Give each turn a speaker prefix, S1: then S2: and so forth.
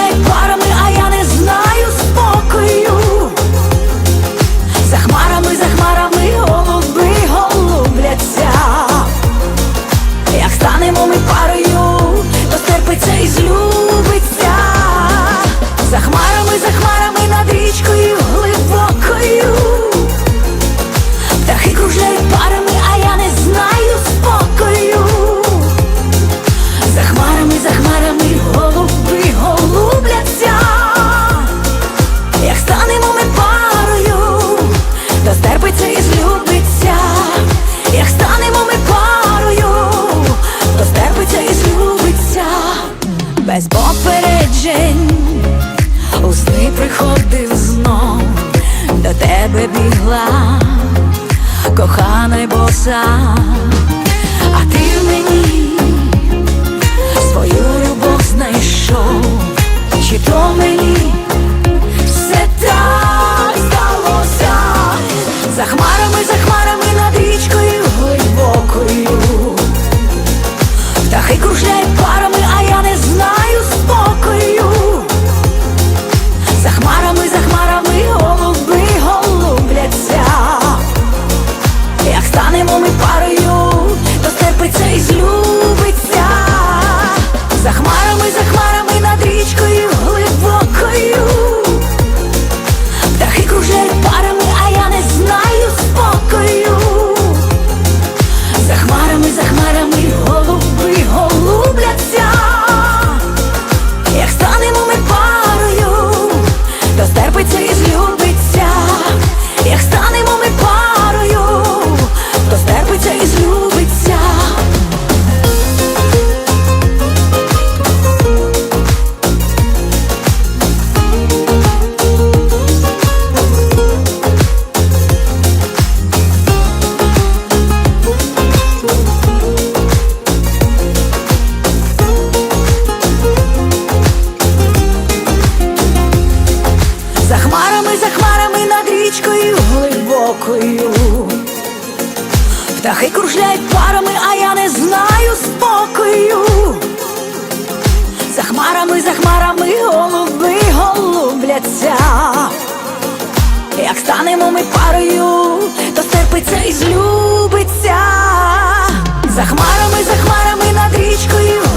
S1: take без попереджень, у сни приходив знов, до тебе бігла, коханий й боса. річкою глибокою, птахи кружляють парами, а я не знаю спокою. За хмарами, за хмарами голуби голубляться. Як станемо ми парою, то терпиться і злюбиться. За хмарами, за хмарами над річкою.